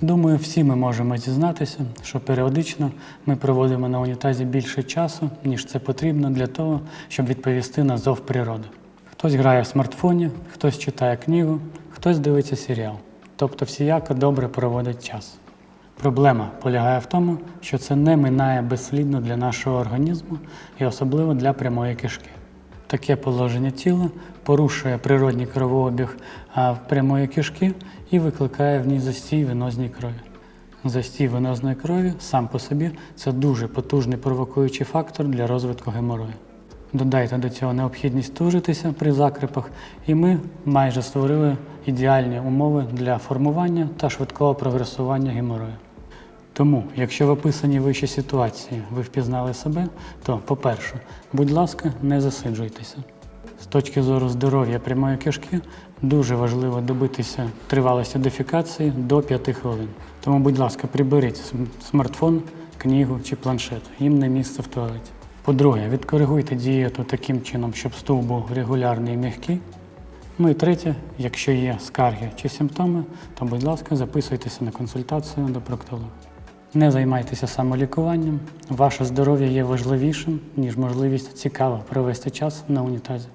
Думаю, всі ми можемо зізнатися, що періодично ми проводимо на унітазі більше часу, ніж це потрібно для того, щоб відповісти на зов природи. Хтось грає в смартфоні, хтось читає книгу, хтось дивиться серіал. Тобто всіяко добре проводить час. Проблема полягає в тому, що це не минає безслідно для нашого організму і особливо для прямої кишки. Таке положення тіла порушує природній кровообіг прямої кишки і викликає в ній застій венозній крові. Застій венозної крові сам по собі це дуже потужний провокуючий фактор для розвитку геморою. Додайте до цього необхідність тужитися при закрипах, і ми майже створили ідеальні умови для формування та швидкого прогресування геморою. Тому, якщо в описаній вищій ситуації ви впізнали себе, то, по-перше, будь ласка, не засиджуйтеся. З точки зору здоров'я прямої кишки дуже важливо добитися тривалості дефікації до 5 хвилин. Тому, будь ласка, приберіть смартфон, книгу чи планшет. Їм не місце в туалеті. По-друге, відкоригуйте дієту таким чином, щоб стул був регулярний і м'який. Ну і третє, якщо є скарги чи симптоми, то, будь ласка, записуйтеся на консультацію до проктолога. Не займайтеся самолікуванням. Ваше здоров'я є важливішим, ніж можливість цікаво провести час на унітазі.